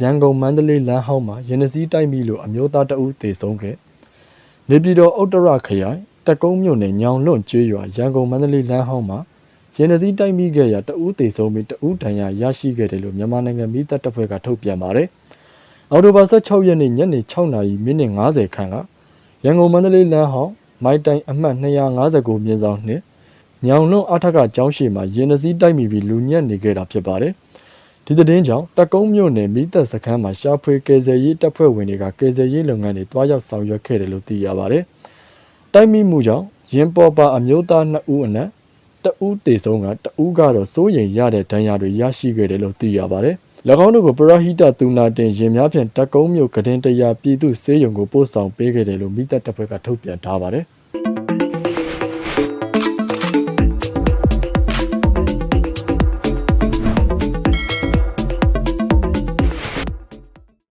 ရန်ကုန်မန္တလေးလမ်းဟောင်းမှာရင်နစည်းတိုက်မိလို့အမျိုးသားတအုပ်သေဆုံးခဲ့နေပြည်တော်ဥတ္တရခရိုင်တက်ကုန်းမြို့နယ်ညောင်လွန့်ကျေးရွာရန်ကုန်မန္တလေးလမ်းဟောင်းမှာရင်နစည်းတိုက်မိခဲ့ရာတအုပ်သေဆုံးပြီးတအုပ်ဒဏ်ရာရရှိခဲ့တယ်လို့မြန်မာနိုင်ငံမိသက်တပ်ဖွဲ့ကထုတ်ပြန်ပါတယ်အော်တိုဘာ16ရက်နေ့ညနေ6နာရီမိနစ်50ခန့်ကရန်ကုန်မန္တလေးလမ်းဟောင်းမိုက်တိုင်အမှတ်259မြင်းဆောင်နှင့်ညောင်လွန်းအထက်ကကျောင်းရှိမှာရင်နစည်းတိုက်မိပြီးလူညက်နေခဲ့တာဖြစ်ပါတယ်။ ဒီသတင်းကြောင့်တက်ကုန်းမြို့နယ်မိသက်စခန်းမှာရှာဖွေကယ်ဆယ်ရေးတပ်ဖွဲ့ဝင်တွေကကယ်ဆယ်ရေးလုပ်ငန်းတွေတွားရောက်ဆောင်ရွက်ခဲ့တယ်လို့သိရပါတယ်။တိုက်မိမှုကြောင့်ရင်ပေါ်ပါအမျိုးသား2ဦးအနက်တဦးတေဆုံးကတဦးကတော့စိုးရိမ်ရတဲ့ဒဏ်ရာတွေရရှိခဲ့တယ်လို့သိရပါတယ်။၎င်းတို့ကိုပရဟိတသူနာတင်ရင်များဖြင့်တက်ကုန်းမြို့ကဒင်းတရာပြည်သူစေယုံကိုပို့ဆောင်ပေးခဲ့တယ်လို့မိသက်တပ်ဖွဲ့ကထုတ်ပြန်ထားပါတယ်။